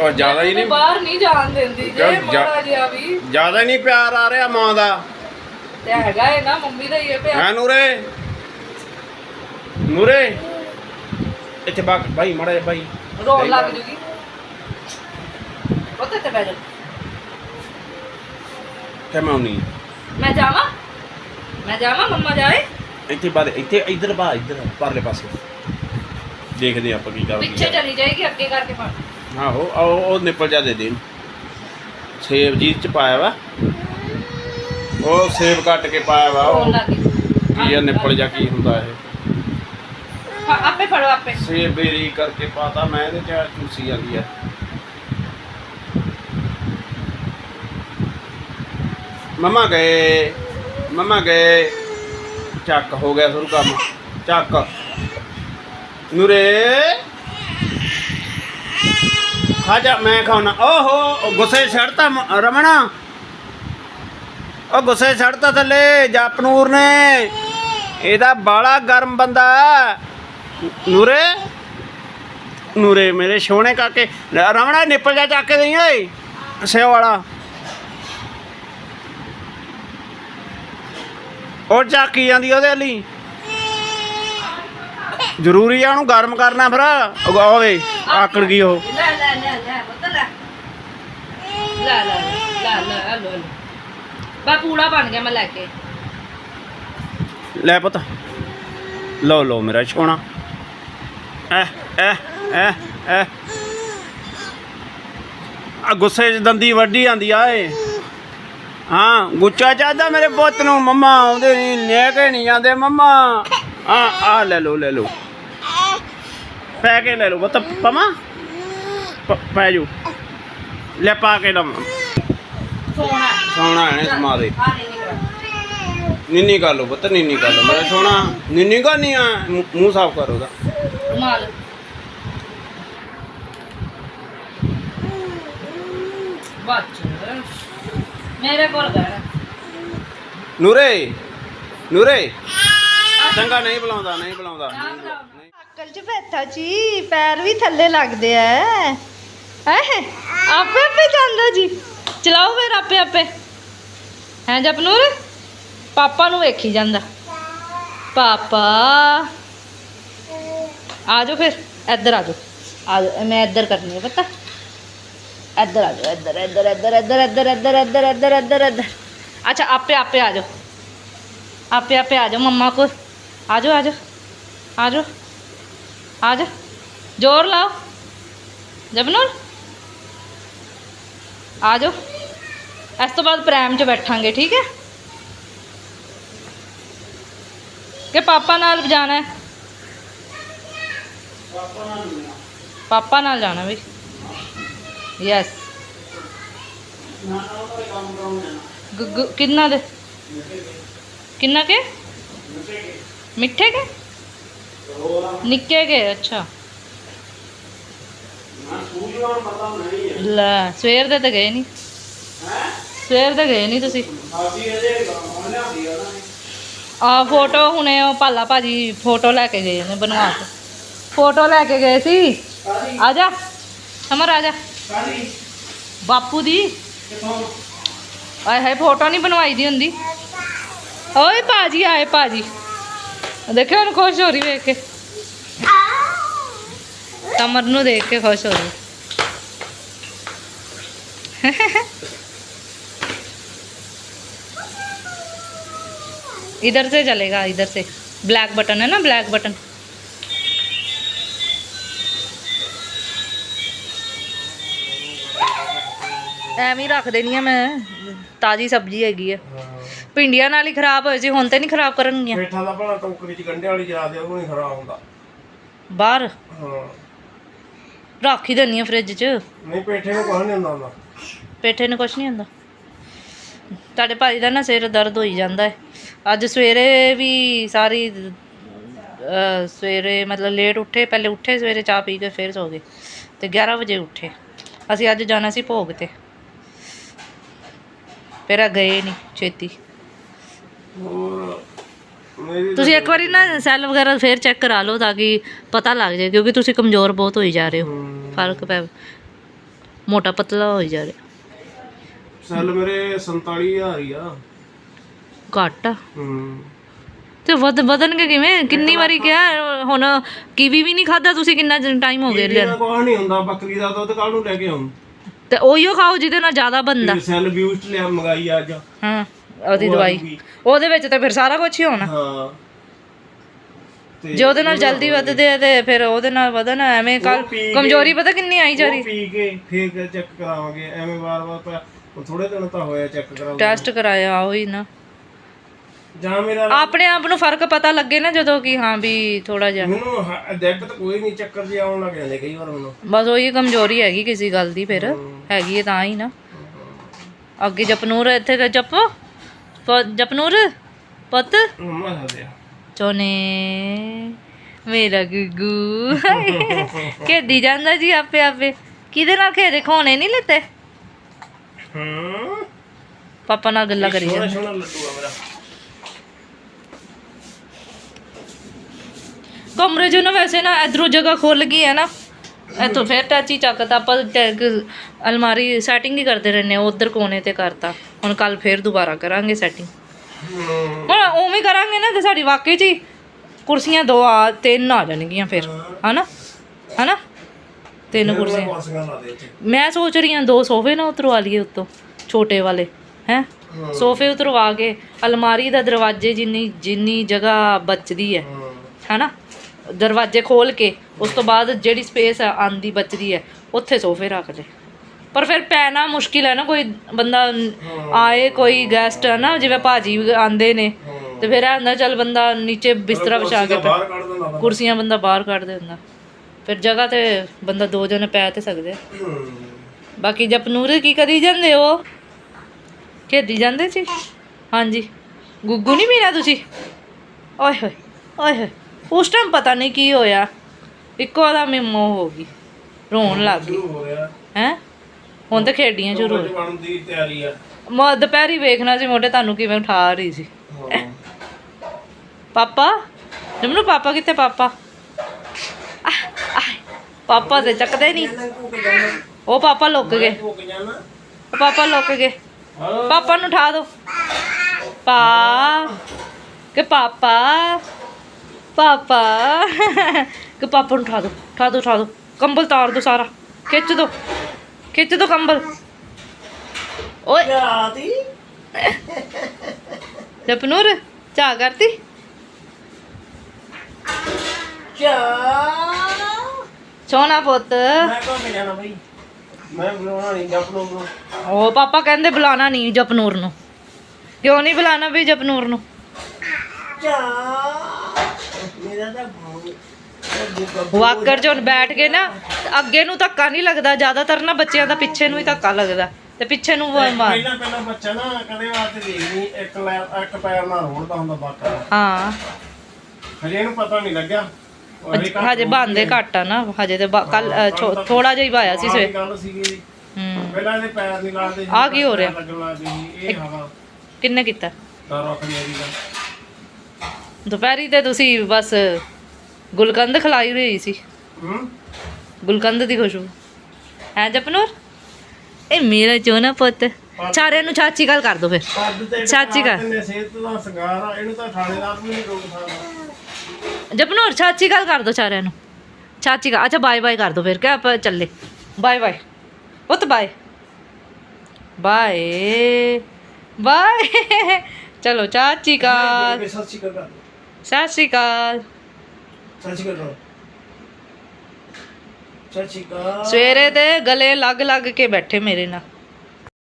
ਉਹ ਜ਼ਿਆਦਾ ਹੀ ਨਹੀਂ ਬਾਹਰ ਨਹੀਂ ਜਾਣ ਦਿੰਦੀ ਜੇ ਜਾ- ਜਾ- ਮਾੜਾ ਜਿਹਾ ਵੀ। ਜ਼ਿਆਦਾ ਹੀ ਨਹੀਂ ਪਿਆਰ ਆ ਰਿਹਾ ਮਾਂ ਦਾ। ਤੇ ਹੈਗਾ ਇਹ ਨਾ ਮੰਮੀ ਦਾ ਹੀ ਇਹ ਪਿਆ ਹੈ ਨੂਰੇ? ਨੂਰੇ? ਇੱਥੇ ਬਾਕ ਭਾਈ ਮੜਾ ਜਾ ਭਾਈ ਰੋਣ ਲੱਗ ਜੂਗੀ। ਉੱਥੇ ਤੇ ਬਹਿ ਜਾ। ਕਿ ਮੈਂ ਆਉਣੀ ਮੈਂ ਜਾਵਾਂ? ਮੈਂ ਜਾਵਾਂ ਮੰਮਾ ਜਾਏ? ਇੱਥੇ ਬਾਦ ਇੱਥੇ ਇੱਧਰ ਬਾ ਇੱਧਰ ਪਰਲੇ ਪਾਸੇ। ਦੇਖਦੇ ਆਪਾਂ ਕੀ ਕਰਦੀ ਪਿੱਛੇ ਚਲੀ ਜਾਏਗੀ ਅੱਗੇ ਕਰਕੇ ਪਾ ਆਹੋ ਉਹ ਉਹ ਨਿਪਲ ਜਾ ਦੇ ਦੇ ਸੇਬ ਜੀ ਚ ਪਾਇਆ ਵਾ। ਉਹ ਸੇਬ ਕੱਟ ਕੇ ਪਾਇਆ ਵਾ ਉਹ ਕੀ ਆ ਨਿਪਲ ਜਾ ਕੀ ਹੁੰਦਾ ਇਹ? ਆਪੇ ਫੜੋ ਆਪੇ। ਸੇਬ ਬੇਰੀ ਕਰਕੇ ਪਾਤਾ ਮੈਂ ਇਹਦੇ ਚ ਚੂਸੀ ਜਾਂਦੀ ਆ। ਮਮਾ ਗਏ ਮਮਾ ਗਏ। ਚੱਕ ਹੋ ਗਿਆ ਸ਼ੁਰੂ ਕੰਮ। ਚੱਕ। ਨੂਰੇ। ਖਾ ਮੈਂ ਖਾਣਾ ਓਹੋ ਗੁੱਸੇ ਛੱਡਤਾ ਮ- ਰਮਣਾ। ਉਹ ਗੁੱਸੇ ਛੱਡਤਾ ਥੱਲੇ, ਜਪਨੂਰ ਨੇ। ਇਹਦਾ ਬਾਲਾ ਗਰਮ ਬੰਦਾ ਨੂਰੇ? ਨੂਰੇ, ਮੇਰੇ ਸੋਹਣੇ ਕਾਕੇ। ਲੈ, ਰਮਣਾ, ਨਿੱਪਲ ਜਾ ਚੱਕ ਕੇ ਦੇਈ, ਓਏ। ਸਿਓ ਵਾਲਾ। ਉਹ ਚੱਕੀ ਜਾਂਦੀ ਉਹਦੇ ਲਈ ਜ਼ਰੂਰੀ ਆ ਉਹਨੂੰ ਗਰਮ ਕਰਨਾ ਫਿਰ ਉਹ ਓਏ ਆਕੜ ਗਈ ਉਹ। ਲੈ ਲੈ ਲੈ ਲੈ ਲੈ ਲੈ ਬਾ ਪੂੜਾ ਬਣ ਗਿਆ ਮੈਂ ਲੈ ਕੇ। ਲੈ ਪੁੱਤ। ਲਓ ਲਓ ਮੇਰਾ ਸੋਹਣਾ ਐ ਐ ਐ ਐ। ਆ ਗੁੱਸੇ 'ਚ ਦੰਦੀ ਵੱਡੀ ਆਂਦੀ ਆ ਏ। ਹਾਂ, ਗੁੱਚਾ ਚਾਹਦਾ ਮੇਰੇ ਪੁੱਤ ਨੂੰ। ਮੰਮਾ ਆਉਂਦੇ ਨਹੀਂ ਲੈ ਕੇ ਨਹੀਂ ਜਾਂਦੇ ਮੰਮਾ। ਆ ਆ ਲੈ ਲਓ ਲੈ ਲਓ। ਪੈ ਕੇ ਲੈ ਲਓ ਪੁੱਤ, ਪਮਾ। ਪੈ ਜੂ ਲੈ ਪਾ ਕੇ ਲਵਾਂ ਸੋਣਾ ਸੋਹਣਾ ਇਹਨੇ ਸਮਾ ਦੇ। ਨਹੀਂ ਨਿੰਨੀ ਕਰ ਲਓ ਪੁੱਤ ਨਿੰਨੀ ਕਰ ਲਓ। ਮੇਰਾ ਸੋਹਣਾ ਨਿੰਨੀ ਕਰਨੀ ਆ ਮੂੰਹ ਸਾਫ਼ ਕਰ ਉਹਦਾ। ਰੁਮਾਲ। ਬੱਚ ਮੇਰੇ ਕੋਲ ਗੜਾ ਨੂਰੇ ਨੂਰੇ। ਚੰਗਾ ਨਹੀਂ ਬੁਲਾਉਂਦਾ ਨਹੀਂ ਬੁਲਾਉਂਦਾ। ਨਹੀਂ ਨਹੀਂ। ਅਕਲ ਚ ਬੈਠਾ ਜੀ ਪੈਰ ਵੀ ਥੱਲੇ ਲੱਗਦੇ ਐ। ਹੈ ਆਪੇ ਆਪੇ ਚੱਲਦਾ ਜੀ ਚਲਾਓ ਫਿਰ ਆਪੇ ਆਪੇ ਹੈ ਜਪਨੂਰ ਪਾਪਾ ਨੂੰ ਵੇਖੀ ਜਾਂਦਾ ਪਾਪਾ ਆ ਜਾਓ ਫਿਰ ਇੱਧਰ ਆ ਜਾਓ ਆ ਜਾਓ ਮੈਂ ਇੱਧਰ ਕਰਨੀ ਹੈ ਪਤਾ ਇੱਧਰ ਆ ਜਾਓ ਇੱਧਰ ਇੱਧਰ ਇੱਧਰ ਇੱਧਰ ਇੱਧਰ ਇੱਧਰ ਇੱਧਰ ਇੱਧਰ ਇੱਧਰ ਇੱਧਰ ਅੱਛਾ ਆਪੇ ਆਪੇ ਆ ਜਾਓ ਆਪੇ ਆਪੇ ਆ ਜਾਓ ਮੰਮਾ ਕੋਲ ਆ ਜਾਓ ਆ ਜਾਓ ਆ ਜਾਓ ਆ ਜਾ ਜ਼ੋਰ ਲਾਓ ਜਬਨੂਰ ਆ ਜਾਓ ਇਸ ਤੋਂ ਬਾਅਦ ਪ੍ਰੈਮ 'ਚ ਬੈਠਾਂਗੇ ਠੀਕ ਹੈ ਕਿ ਪਾਪਾ ਨਾਲ ਜਾਣਾ ਹੈ ਪਾਪਾ ਨਾਲ ਜਾਣਾ ਵੀ ਯੈਸ ਗੁੱਗੂ ਕਿੰਨਾ ਦੇ ਕਿੰਨਾ ਕੇ ਮਿੱਠੇ ਕੇ ਨਿੱਕੇ ਕੇ ਅੱਛਾ ਲੈ ਸਵੇਰ ਦੇ ਤਾਂ ਗਏ ਨਹੀਂ ਸਵੇਰ ਦੇ ਗਏ ਨਹੀਂ ਤੁਸੀਂ। ਆ ਫੋਟੋ ਹੁਣੇ ਉਹ ਪਾਲਾ ਭਾਜੀ ਫੋਟੋ ਲੈ ਕੇ ਗਏ ਨੇ ਬਣਵਾ ਕੇ। ਫੋਟੋ ਲੈ ਕੇ ਗਏ ਸੀ। ਆ ਜਾ ਸਮਰ ਆ ਜਾ। ਬਾਪੂ ਦੀ। ਆਏ ਹਾਏ ਫੋਟੋ ਨਹੀਂ ਬਣਵਾਈ ਦੀ ਹੁੰਦੀ। ਓਏ ਭਾਜੀ ਆਏ ਭਾਜੀ। ਦੇਖਿਓ ਉਹਨੂੰ ਖੁਸ਼ ਹੋ ਰਹੀ ਵੇਖ ਕੇ। ਤਮਰ ਨੂੰ ਦੇਖ ਕੇ ਖੁਸ਼ ਹੋ ਰਹੀ इधर से चलेगा इधर से ब्लैक बटन है ना ब्लैक बटन ਐਵੇਂ ਹੀ ਰੱਖ ਦੇਣੀ ਆ ਮੈਂ ਤਾਜੀ ਸਬਜ਼ੀ ਹੈਗੀ ਆ ਭਿੰਡੀਆਂ ਨਾਲ ਹੀ ਖਰਾਬ ਹੋਏ ਸੀ ਹੁਣ ਤੇ ਨਹੀਂ ਖਰਾਬ ਕਰਨਗੀਆਂ ਪੇਠਾ ਦਾ ਭਲਾ ਟੋਕਰੀ ਚ ਗੰਢੇ ਵਾਲੀ ਜਰਾ ਦੇ ਉਹ ਨਹੀਂ ਖਰਾਬ ਹੁੰਦਾ ਬਾਹਰ ਹਾਂ ਰੱਖ ਹੀ ਦੇਣੀ ਆ ਫ੍ਰਿਜ 'ਚ। ਨਹੀਂ ਪੇਠੇ ਨੂੰ ਕੁਝ ਨਹੀਂ ਹੁੰਦਾ ਹੁੰਦਾ। ਪੇਠੇ ਨੂੰ ਕੁਛ ਨਹੀਂ ਹੁੰਦਾ। ਤੁਹਾਡੇ ਭਾਈ ਦਾ ਨਾ ਸਿਰ ਦਰਦ ਹੋਈ ਜਾਂਦਾ ਹੈ। ਅੱਜ ਸਵੇਰੇ ਵੀ ਸਾਰੀ ਅਹ, ਸਵੇਰੇ ਮਤਲਬ ਲੇਟ ਉੱਠੇ ਪਹਿਲੇ ਉੱਠੇ ਸਵੇਰੇ ਚਾਹ ਪੀ ਕੇ ਫਿਰ ਸੋ ਗਏ। ਤੇ 11 ਵਜੇ ਉੱਠੇ। ਅਸੀਂ ਅੱਜ ਜਾਣਾ ਸੀ ਭੋਗ ਤੇ। ਫਿਰ ਆ ਗਏ ਨਹੀਂ ਛੇਤੀ। ਹੋਰ ਤੁਸੀਂ ਇੱਕ ਵਾਰੀ ਨਾ ਸੈੱਲ ਵਗੈਰਾ ਫਿਰ ਚੈੱਕ ਕਰਾ ਲਓ ਤਾਂ ਕਿ ਪਤਾ ਲੱਗ ਜਾਏ ਕਿਉਂਕਿ ਤੁਸੀਂ ਕਮਜ਼ੋਰ ਬਹੁਤ ਹੋਈ ਜਾ ਰਹੇ ਹੋ। ਫ਼ਰਕ ਪੈ ਮੋਟਾ ਪਤਲਾ ਹੋਈ ਜਾ ਰਿਹਾ। ਸੈੱਲ ਮੇਰੇ 47000 ਹੀ ਆ। ਘੱਟ ਆ। ਹੂੰ। ਤੇ ਵਧ ਵਧਣਗੇ ਕਿਵੇਂ? ਕਿੰਨੀ ਵਾਰੀ ਕਿਹਾ ਹੁਣ ਕੀਵੀ ਵੀ ਨਹੀਂ ਖਾਦਾ ਤੁਸੀਂ ਕਿੰਨਾ ਟਾਈਮ ਹੋ ਗਿਆ ਲਿਆ ਕੁਝ ਨਹੀਂ ਹੁੰਦਾ ਬੱਕਰੀ ਦਾ ਦੁੱਧ ਕੱਲ ਨੂੰ ਲੈ ਕੇ ਆਉਂ ਤੇ ਉਹੀਓ ਖਾਓ ਜਿਹਦੇ ਨਾਲ ਜ਼ਿਆਦਾ ਬੰਦਾ ਸੈੱਲ ਬਿਊਸਟ ਲਿਆ ਮੰਗਾਈ ਅੱਜ। ਹਾਂ। ਉਹਦੀ ਉਹ ਦਵਾਈ। ਉਹਦੇ ਵਿੱਚ ਤੇ ਫਿਰ ਸਾਰਾ ਕੁਝ ਹੀ ਹੋਣਾ। ਹਾਂ। ਜੇ ਉਹਦੇ ਨਾਲ ਜਲਦੀ ਵੱਧਦੇ ਆ ਤੇ ਫਿਰ ਉਹਦੇ ਨਾਲ ਵਧਣ ਐਵੇਂ ਕੱਲ ਕਮਜ਼ੋਰੀ ਪਤਾ ਕਿੰਨੀ ਆਈ ਜਾ ਰਹੀ ਪੀ ਕੇ ਫੇਰ ਚੈੱਕ ਕਰਾਵਾਂਗੇ ਐਵੇਂ ਵਾਰ-ਵਾਰ ਤਾਂ ਥੋੜੇ ਦਿਨ ਤਾਂ ਹੋਇਆ ਚੈੱਕ ਕਰਾਉਂਦੇ ਟੈਸਟ ਕਰਾਇਆ ਉਹੀ ਨਾ। ਜਾਂ ਮੇਰਾ ਆਪਣੇ ਆਪ ਨੂੰ ਫ਼ਰਕ ਪਤਾ ਲੱਗੇ ਨਾ ਜਦੋਂ ਕਿ ਹਾਂ ਵੀ ਥੋੜਾ ਜਿਹਾ। ਮੈਨੂੰ ਦਿੱਕਤ ਕੋਈ ਨਹੀਂ ਚੱਕਰ ਜਿਹਾ ਆਉਣ ਲੱਗ ਜਾਂਦੇ ਕਈ ਵਾਰ ਮੈਨੂੰ। ਬਸ ਉਹੀ ਕਮਜ਼ੋਰੀ ਹੈਗੀ ਕਿਸੇ ਗੱਲ ਦੀ ਫਿਰ। ਹੈਗੀ ਹੈ ਤਾਂ ਹੀ ਨਾ। ਅੱਗੇ ਜਪਨੂਰ ਇੱਥੇ ਜਪ। ਪ- ਜਪਨੂਰ ਪੁੱਤ? ਮੰਮਾ ਚੋਨੇ। ਮੇਰਾ ਗੁੱਗੂ। ਖੇਡੀ ਜਾਂਦਾ ਜੀ ਆਪੇ ਆਪੇ। ਕਿਹਦੇ ਨਾਲ ਖੇਡੇ? ਖੋਣੇ ਨਹੀਂ ਲੈਤੇ? ਹੂੰ। ਪਾਪਾ ਨਾਲ ਗੱਲਾਂ ਕਰੀ ਸੋਹਣਾ ਜਾਂਦਾ। ਸੋਹਣਾ ਲੱਡੂ ਆ ਮੇਰਾ। ਕਮਰੇ 'ਚ ਨਾ ਵੈਸੇ ਨਾ ਇਧਰੋਂ ਜਗ੍ਹਾ ਖੁੱਲ ਗਈ ਹੈ ਨਾ। ਇੱਥੋਂ ਫਿਰ ਟਾਚੀ ਚੱਕਤਾ। ਆਪਾਂ ਟੈਗ ਅਲਮਾਰੀ ਸੈਟਿੰਗ ਹੀ ਕਰਦੇ ਰਹਿੰਦੇ ਆ ਉਧਰ ਕੋਨੇ ਤੇ ਕਰਤਾ। ਹੁਣ ਕੱਲ ਫੇਰ ਦੁਬਾਰਾ ਕਰਾਂਗੇ ਸੈਟਿੰਗ ਹੁਣ ਉਵੇਂ ਕਰਾਂਗੇ ਨਾ ਤੇ ਸਾਡੀ ਵਾਕਈ 'ਚ ਹੀ ਕੁਰਸੀਆਂ ਦੋ ਆ ਤਿੰਨ ਆ ਜਾਣਗੀਆਂ ਫਿਰ ਹਨਾ? ਹਨਾ? ਤਿੰਨ ਕੁਰਸੀਆਂ। ਮੈਂ ਸੋਚ ਰਹੀ ਹਾਂ ਦੋ ਸੋਫੇ ਨਾ ਉਤਰਵਾ ਲਈਏ ਉੱਤੋਂ ਛੋਟੇ ਵਾਲੇ ਹੈ? ਸੋਫੇ ਉਤਰਵਾ ਕੇ ਅਲਮਾਰੀ ਦਾ ਦਰਵਾਜ਼ੇ ਜਿੰਨੀ ਜਿੰਨੀ ਜਗ੍ਹਾ ਬਚਦੀ ਹੈ ਹੂੰ। ਹੈਨਾ? ਦਰਵਾਜ਼ੇ ਖੋਲ ਕੇ ਉਸ ਤੋਂ ਬਾਅਦ ਜਿਹੜੀ ਸਪੇਸ ਆਂਦੀ ਬਚਦੀ ਹੈ ਉੱਥੇ ਸੋਫੇ ਰੱਖ ਲੈ ਪਰ ਫਿਰ ਪੈਣਾ ਮੁਸ਼ਕਿਲ ਹੈ ਨਾ ਕੋਈ ਬੰਦਾ ਆਏ ਕੋਈ ਗੈਸਟ ਹੈ ਨਾ ਜਿਵੇਂ ਭਾਜੀ ਆਂਦੇ ਨੇ ਤੇ ਫਿਰ ਇਹ ਹੁੰਦਾ ਚੱਲ ਬੰਦਾ ਨੀਚੇ ਬਿਸਤਰਾ ਵਿਛਾ ਕੇ ਬੰਦਾ। ਕੁਰਸੀਆਂ ਬੰਦਾ ਬਾਹਰ ਕੱਢ ਦਿੰਦਾ। ਫਿਰ ਜਗ੍ਹਾ ਤੇ ਬੰਦਾ ਦੋ ਜਣੇ ਪੈ ਤੇ ਸਕਦੇ ਆ। ਬਾਕੀ ਜਪਨੂਰ ਕੀ ਕਰੀ ਜਾਂਦੇ ਹੋ? ਖੇਡੀ ਜਾਂਦੇ ਸੀ? ਹਾਂਜੀ। ਗੁੱਗੂ ਨਹੀਂ ਪੀਣਾ ਤੁਸੀਂ? ਓਏ ਹੋਏ ਓਏ ਹੋਏ ਉਸ ਟਾਈਮ ਪਤਾ ਨਹੀਂ ਕੀ ਹੋਇਆ। ਇੱਕੋ ਦਾ ਮੋਹ ਹੋ ਗਈ। ਰੋਣ ਲੱਗ ਗਈ। ਹੋ ਰਿਹਾ ਹੁਣ ਤਾਂ ਖੇਡੀਆਂ ਸ਼ੁਰੂ ਦੀ ਤਿਆਰੀ ਆ। ਮੈਂ ਦੁਪਹਿਰੀ ਵੇਖਣਾ ਸੀ ਮੋਟੇ ਤੁਹਾਨੂੰ ਕਿਵੇਂ ਉਠਾ ਰਹੀ ਸੀ। ਹਾਂ। ਪਾਪਾ? ਜਮਨੂ ਪਾਪਾ ਕਿੱਥੇ ਪਾਪਾ? ਪਾਪਾ ਤੇ ਚੱਕਦੇ ਨਹੀਂ। ਉਹ ਪਾਪਾ ਲੁੱਕ ਗਏ। ਪਾਪਾ ਲੁੱਕ ਗਏ। ਹਾਂ। ਪਾਪਾ ਨੂੰ ਉਠਾ ਦਿਓ ਪਾ ਕਿ ਪਾਪਾ ਪਾਪਾ ਕਿ ਪਾਪਾ ਨੂੰ ਉਠਾ ਦਿਓ ਉਠਾ ਦਿਓ ਉਠਾ ਦਿਓ ਕੰਬਲ ਤਾਰ ਦਿਓ ਸਾਰਾ। ਖਿੱਚ ਦਿਓ ਖਿੱਚ ਦਿਓ ਕੰਬਲ। ਓਏ। ਯਾਦੀ ਜਪਨੂਰ ਚਾਹ ਕਰਤੀ? ਚਾ ਸੋਨਾ ਪੁੱਤ। ਮੈਂ ਕਹਾਂ ਜਾਣਾ ਬਈ? ਮੈਂ ਬੁਲਾਉਣਾ ਨਹੀਂ ਜਪ ਨੂੰ। ਬੁਲਾਉਣਾ। ਉਹ ਪਾਪਾ ਕਹਿੰਦੇ ਬੁਲਾਣਾ ਨਹੀਂ ਜਪਨੂਰ ਨੂੰ। ਕਿਉਂ ਨਹੀਂ ਬੁਲਾਣਾ ਵੀ ਜਪਨੂਰ ਨੂੰ? ਚਾ ਮੇਰਾ ਤਾਂ ਵਾਕਰ 'ਚ ਹੁਣ ਬੈਠ ਕੇ ਨਾ ਅੱਗੇ ਨੂੰ ਧੱਕਾ ਨਹੀਂ ਲੱਗਦਾ ਜ਼ਿਆਦਾਤਰ ਨਾ ਬੱਚਿਆਂ ਦਾ ਪਿੱਛੇ ਨੂੰ ਹੀ ਧੱਕਾ ਲੱਗਦਾ ਤੇ ਪਿੱਛੇ ਨੂੰ ਮਾਰ। ਪਹਿਲਾਂ ਪਹਿਲਾਂ ਬੱਚਾ ਨਾ ਕਦੇ ਵਾਸਤੇ ਦੇਖਦੀ ਇੱਕ ਲੈ ਇੱਕ ਪੈਰ ਨਾਲ ਰੋੜਦਾ ਹੁੰਦਾ ਬਾਕਾ ਹਾਂ। ਹਜੇ ਇਹਨੂੰ ਪਤਾ ਨਹੀਂ ਲੱਗਿਆ। ਉਹ ਹਜੇ ਘੱਟ ਹਜੇ ਬੰਦੇ ਘੱਟ ਆ ਨਾ ਹਜੇ ਤੇ ਕੱਲ ਥੋੜਾ ਜਿਹਾ ਹੀ ਪਾਇਆ ਸੀ ਸਵੇ ਵੀ ਗੱਲ ਸੀਗੀ ਹੂੰ। ਪਹਿਲਾਂ ਇਹਦੇ ਪੈਰ ਨਹੀਂ ਲਾਦੇ ਆਹ ਕੀ ਹੋ ਰਿਹਾ? ਲੱਗਣ ਲੱਗ ਗਈ ਸੀ। ਇਹ ਹਵਾ। ਕਿੰਨੇ ਕੀਤਾ? ਮੇਰੀ ਦਾ ਦੁਪਹਿਰੀ ਤੇ ਤੁਸੀਂ ਬਸ ਗੁਲਕੰਦ ਖਲਾਈ ਹੋਈ ਸੀ। ਹੂੰ। ਗੁਲਕੰਦ ਦੀ ਖੁਸ਼ਬੂ। ਹੈ ਜਪਨੂਰ? ਇਹ ਮੇਰਾ ਚੋਨਾ ਪੁੱਤ। ਸਾਰਿਆਂ ਨੂੰ ਚਾਚੀ ਗੱਲ ਕਰ ਦੋ ਫਿਰ। ਚਾਚੀ ਘਰ। ਨੇ ਸਿਹਤ ਦਾ ਸੰਗਾਰ ਆ ਇਹਨੂੰ ਤਾਂ ਥਾਣੇਦਾਰ ਵੀ ਨਹੀਂ ਰੋਕ ਸਕਦਾ ਜਪਨੂਰ ਚਾਚੀ ਗੱਲ ਕਰ ਦੋ ਸਾਰਿਆਂ ਨੂੰ। ਚਾਚੀ ਕਾ ਅੱਛਾ ਬਾਏ ਬਾਏ ਕਰ ਦੋ ਫਿਰ। ਕਿ ਆਪਾਂ ਚੱਲੇ। ਬਾਏ ਬਾਏ ਪੁੱਤ ਬਾਏ ਬਾਏ ਬਾਏ ਚਲੋ ਚਾਚੀ ਕਾਲ ਸਤਿ ਸ਼੍ਰੀ ਅਕਾਲ। ਸਤਿ ਸ਼੍ਰੀ ਅਕਾਲ ਸਤਿ ਸ਼੍ਰੀ ਅਕਾਲ ਸਵੇਰੇ ਦੇ ਗਲੇ ਲੱਗ ਲੱਗ ਕੇ ਬੈਠੇ ਮੇਰੇ ਨਾਲ।